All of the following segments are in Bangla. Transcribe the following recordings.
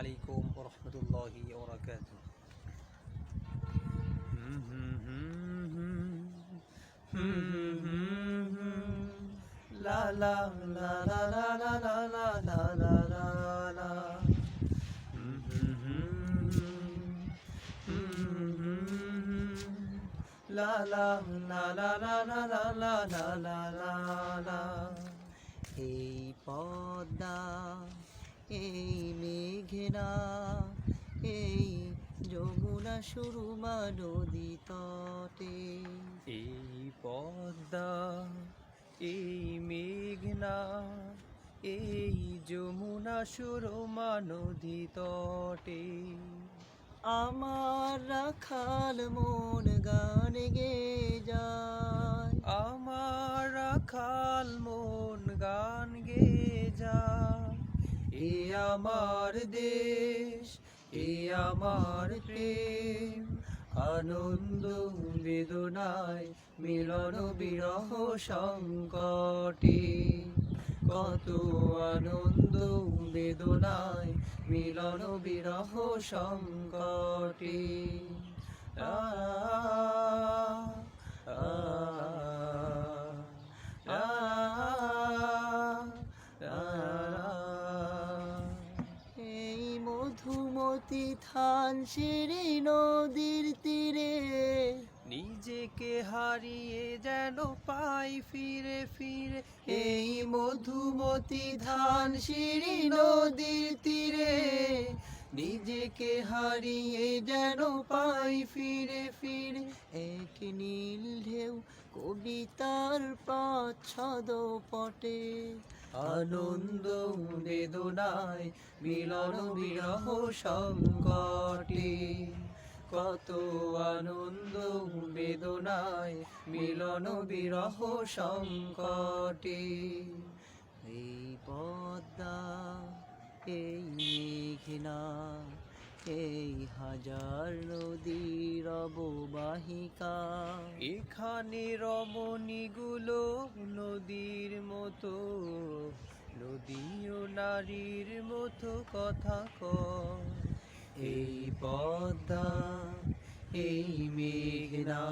আলাইকুম রহমতুল্লাহি ওরাকাত লা লা লা লা লা লা লা লা লা লা লা লা la এই পদ্মা এই মেঘনা এই যমুনা সুরমা নদী তটে। এই পদ্মা এই মেঘনা এই যমুনা সুরমা নদী তটে। আমার রাখাল মন গান গে যায়। আমার দেশ এ আমার প্রেম। আনন্দ বেদনায় মিলন বিরহ সংকটে। কত আনন্দ বেদনায় মিলন বিরহ সংকটে। আ, মধুমতি থান সিঁড়ি নদীর তীরে। নিজেকে হারিয়ে যেন পাই ফিরে ফিরে। এই মধুমতি ধান সিঁড়ি নদীর তীরে। নিজেকে হারিয়ে যেন পাই ফিরে ফিরে। এক নীল ঢেউ কবিতার পাচ্ছদ পটে। আনন্দ বেদনায় মিলন বিরহ সংকটে। কত আনন্দ বেদনায় মিলন বিরহ সংকটে। এই পদ্মা, এই মেঘনা এই হাজার নদীর অববাহিকা। এখানে রমণীগুলো নদীর মতো নদী ও নারীর মতো কথা ক এই পদ্মা, এই মেঘনা,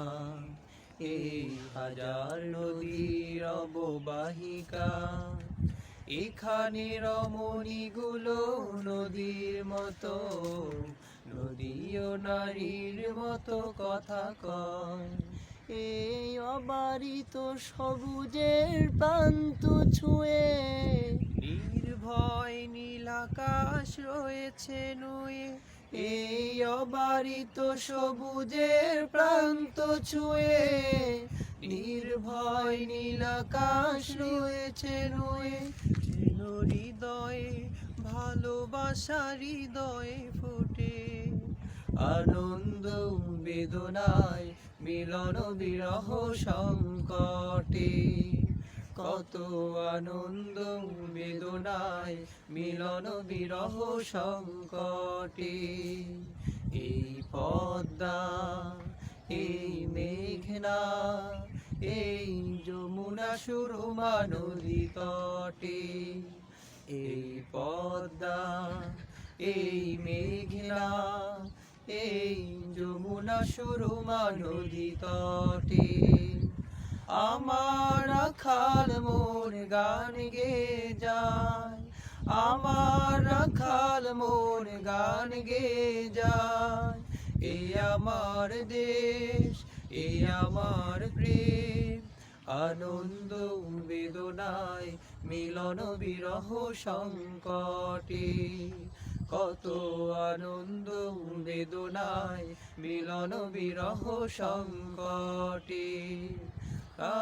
এই হাজার নদীর অববাহিকা। এখানে রমণীগুলো নদীর মতো নদী ও নারীর মতো কথা কয়। এই অবারিত সবুজের প্রান্ত ছুঁয়ে নির্ভয় নীলাকাশ রয়েছে নুয়ে। এই অবারিত সবুজের প্রান্ত ছুঁয়ে নির্ভয় নীলাকাশ রয়েছে নুয়ে যেন হৃদয়ে ভালোবাসা হৃদয়ে ফোটে। আনন্দ বেদনায় মিলন বিরহ সংকটে। কত আনন্দ বেদনায় মিলন বিরহ সংকটে। এই পদ্মা, এই মেঘনা এই যমুনা সুরমা নদী তটে, এই পদ্মা, এই মেঘনা, এই যমুনা সুরমা নদী তটে। আমার রাখাল মোর গান গে যায়, আমার রাখাল মোর গান গে যায়। এ আমার দেশ এ আমার প্রেম, আনন্দ বেদনায় মিলন বিরহ সংকটে। কত আনন্দ বেদনায় মিলন বিরহ সংকটে। আ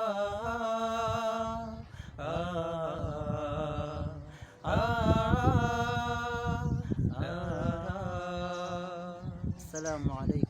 আসসালামু আলাইকুম।